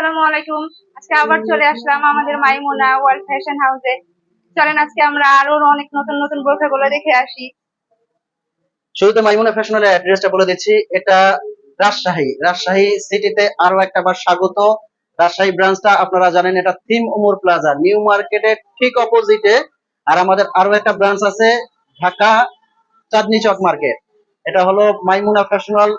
আসসালামু আলাইকুম। আজকে আবার চলে আসলাম আমাদের মাইমুনা ওয়ার্ল্ড ফ্যাশন হাউসে। চলেন আজকে আমরা আরও অনেক নতুন নতুন বোরখাগুলো দেখে আসি। শুরুতে মাইমুনা ফ্যাশনের অ্যাড্রেসটা বলে দিচ্ছি। এটা রাজশাহী। রাজশাহী সিটিতে আরও একটা বার স্বাগত। রাজশাহী ব্রাঞ্চটা আপনারা জানেন এটা থিম উমর প্লাজা। নিউ মার্কেটের ঠিক অপোজিটে। আর আমাদের আরও একটা ব্রাঞ্চ আছে ঢাকা চাঁদনি চক মার্কেট। এটা হলো মাইমুনা ফ্যাশনাল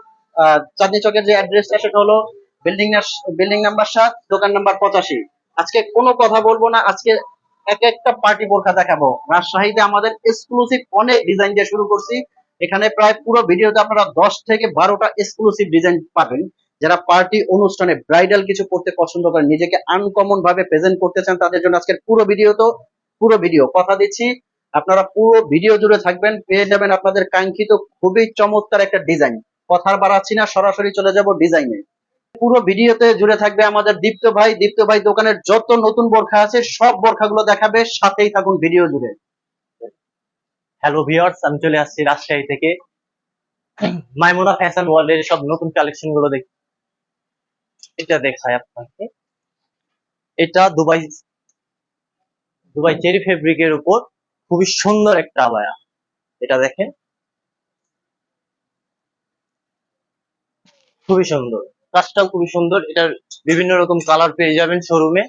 চাঁদনি চকের যে অ্যাড্রেসটা সেটা হলো বিল্ডিং বিল্ডিং নাম্বার সাত, দোকান নাম্বার পঁচাশি। আজকে কোনো কথা বলব না, আজকে এক একটা পার্টি বোরখা দেখাবো। রাজশাহীতে আমাদের এক্সক্লুসিভ অনেক ডিজাইন দিয়ে শুরু করছি। এখানে প্রায় পুরো ভিডিওতে আপনারা দশ থেকে বারোটা এক্সক্লুসিভ ডিজাইন পাবেন। যারা পার্টি অনুষ্ঠানে ব্রাইডাল কিছু করতে পছন্দ করেন, নিজেকে আনকমন ভাবে প্রেজেন্ট করতে চান, তাদের জন্য আজকের পুরো ভিডিও তো, পুরো ভিডিও। কথা দিচ্ছি, আপনারা পুরো ভিডিও জুড়ে থাকবেন, পেয়ে যাবেন আপনাদের কাঙ্ক্ষিত খুবই চমৎকার একটা ডিজাইন কথার বাড়াচ্ছি না, সরাসরি চলে যাব ডিজাইনে পুরো ভিডিওতে জুড়ে থাকবে আমাদের দীপ্ত ভাই। দীপ্ত ভাই দোকানের যত নতুন বোরখা আছে, সব বোরখাগুলো দেখাবে। সাথেই থাকুন ভিডিও জুড়ে। হ্যালো ভিউয়ার্স আমি চলে আসছি রাজশাহী থেকে। মাইমুনা ফ্যাশন ওয়ার্ল্ডের সব নতুন কালেকশনগুলো দেখ এটা দেখায় আপনাকে। এটা দুবাই দুবাই চেরি ফেব্রিকের উপর খুবই সুন্দর একটা আবায়া। এটা দেখেন। খুবই সুন্দর। কাজটাও খুবই সুন্দর। এটার বিভিন্ন রকম কালার পেয়ে যাবেন শোরুমে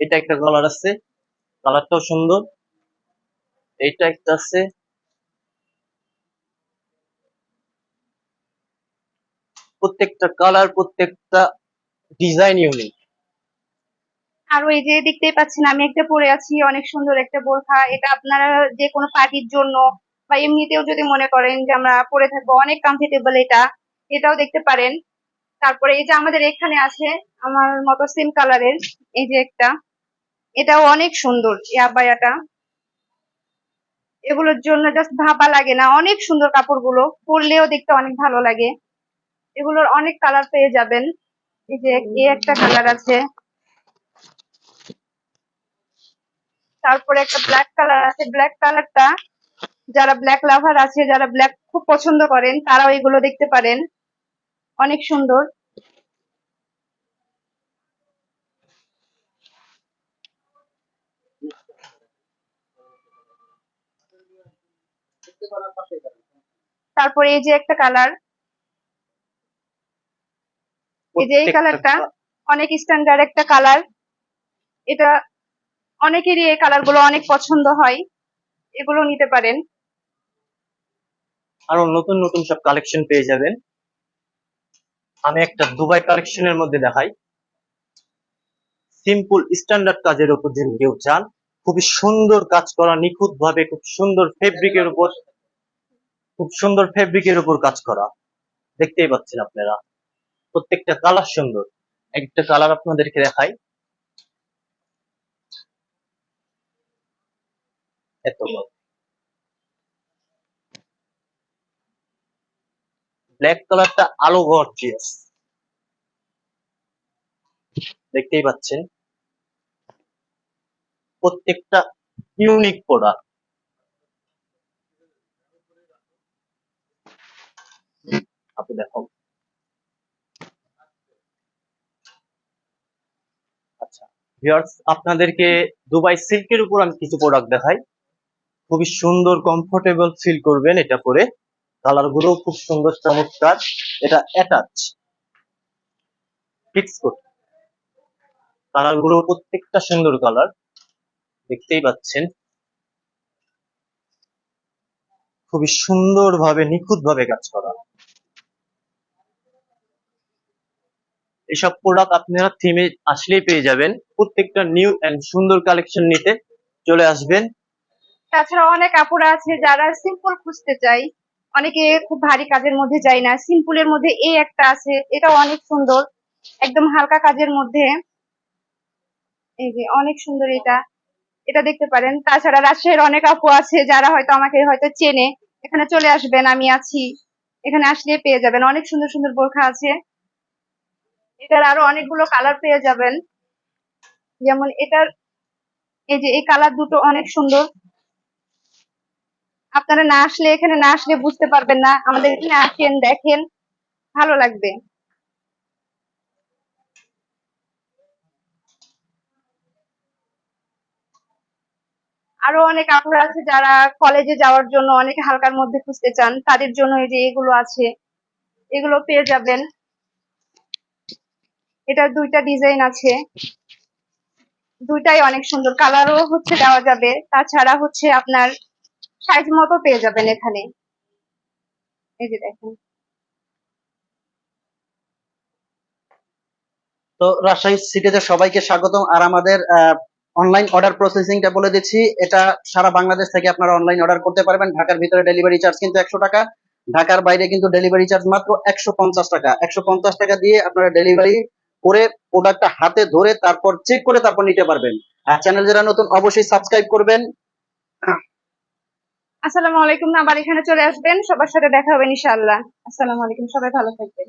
এটা একটা কালার আছে। কালারটাও সুন্দর। এটা একটা আছে। প্রত্যেকটা কালার প্রত্যেকটা ডিজাইন ইউনিক আর ওই যে দেখতেই পাচ্ছেন, আমি একটা পরে আছি, অনেক সুন্দর একটা বোরখা। এটা আপনারা যে কোনো পার্টির জন্য বা এমনিতেও যদি মনে করেন যে আমরা পরে থাকব, অনেক কমফোর্টেবল এটা। এটাও দেখতে পারেন। তারপরে এই যে আমাদের এখানে আছে আমার মতো সেম কালারের এই যে একটা। এটাও অনেক সুন্দর এই আবায়াটা এগুলোর জন্য জাস্ট ভাবা লাগে না। অনেক সুন্দর কাপড়গুলো। পরলেও দেখতে অনেক ভালো লাগে। এগুলোর অনেক কালার পেয়ে যাবেন। এই যে এই একটা কালার আছে। তারপরে একটা ব্ল্যাক কালার আছে। ব্ল্যাক কালারটা যারা ব্ল্যাক লাভার আছে, যারা ব্ল্যাক খুব পছন্দ করেন তারাও এগুলো দেখতে পারেন। অনেক সুন্দর। তারপরে এই যে একটা কালার। এই যে এই কালারটা অনেক স্ট্যান্ডার্ড একটা কালার। এটা অনেকেরই এই কালারগুলো অনেক পছন্দ হয়। এগুলো নিতে পারেন। আরও নতুন নতুন সব কালেকশন পেয়ে যাবেন। আমি একটা দুবাই কালেকশনের মধ্যে দেখাই। সিম্পল স্ট্যান্ডার্ড কাজের উপর যদি কেউ চান, খুবই সুন্দর কাজ করা নিখুঁত ভাবে খুব সুন্দর ফেব্রিকের উপর, খুব সুন্দর ফেব্রিকের উপর কাজ করা। দেখতেই পাচ্ছেন আপনারা। প্রত্যেকটা কালার সুন্দর। একটা কালার আপনাদেরকে দেখাই। এত ব্ল্যাক কালারটা আলো গর্জিয়াস দেখতেই পাচ্ছেন? প্রত্যেকটা ইউনিক প্রোডাক্ট আপনি দেখো আচ্ছা আপনাদেরকে দুবাই সিল্কের উপর আমি কিছু প্রোডাক্ট দেখাই। খুবই সুন্দর কমফোর্টেবল ফিল করবেন এটা পরে। কালারগুলো খুব সুন্দর চমৎকার। এটা অ্যাটাচ ফিক্স কোট কালারগুলো প্রত্যেকটা সুন্দর কালার দেখতেই পাচ্ছেন। খুবই নিখুঁত ভাবে কাজ করা। এসব প্রোডাক্ট আপনারা থিমে আসলেই পেয়ে যাবেন। প্রত্যেকটা নিউ এন্ড সুন্দর কালেকশন নিতে চলে আসবেন। তাছাড়া অনেক আপুরা আছে যারা সিম্পল খুঁজতে চাই অনেকে খুব ভারী কাজের মধ্যে যায় না। সিম্পলের মধ্যে এই একটা আছে, এটাও অনেক সুন্দর। একদম হালকা কাজের মধ্যে। এই যে, অনেক সুন্দর এটা। এটা দেখতে পারেন। তাছাড়া রাজশাহীর অনেক আপু আছে, যারা হয়তো আমাকে হয়তো চেনে। এখানে চলে আসবেন, আমি আছি। এখানে আসলে পেয়ে যাবেন। অনেক সুন্দর সুন্দর বোরখা আছে। এটার আরও অনেকগুলো কালার পেয়ে যাবেন। যেমন এটার, এই যে, এই কালার দুটো অনেক সুন্দর। আপনারা না আসলে, এখানে না আসলে বুঝতে পারবেন না। আমাদের এখানে আসেন, দেখেন, ভালো লাগবে। আরও অনেক আপনারা আছে যারা কলেজে যাওয়ার জন্য অনেক হালকার মধ্যে খুঁজতে চান, তাদের জন্য এই যে এগুলো আছে, এগুলো পেয়ে যাবেন। এটা দুইটা ডিজাইন আছে। দুইটাই অনেক সুন্দর। কালারও হচ্ছে দেওয়া যাবে। তাছাড়া হচ্ছে আপনার সাইজ মতো পেয়ে যাবেন এখানে। এই যে দেখেন। তো রাজশাহী সিটিতে সবাইকে স্বাগতম। আর আমাদের অনলাইন অর্ডার প্রসেসিংটা বলে দিচ্ছি। এটা সারা বাংলাদেশ থেকে আপনারা অনলাইন অর্ডার করতে পারবেন। ঢাকার ভিতরে ডেলিভারি চার্জ কিন্তু একশো টাকা। ঢাকার বাইরে কিন্তু ডেলিভারি চার্জ মাত্র একশো পঞ্চাশ টাকা। একশো পঞ্চাশ টাকা দিয়ে আপনারা ডেলিভারি করে প্রোডাক্টটা হাতে ধরে তারপর চেক করে তারপর নিতে পারবেন। আর চ্যানেল যারা নতুন, অবশ্যই সাবস্ক্রাইব করবেন। আসসালামু আলাইকুম, আবার এখানে চলে আসবেন। সবার সাথে দেখা হবে ইনশাআল্লাহ। আসসালামু আলাইকুম, সবাই ভালো থাকবেন।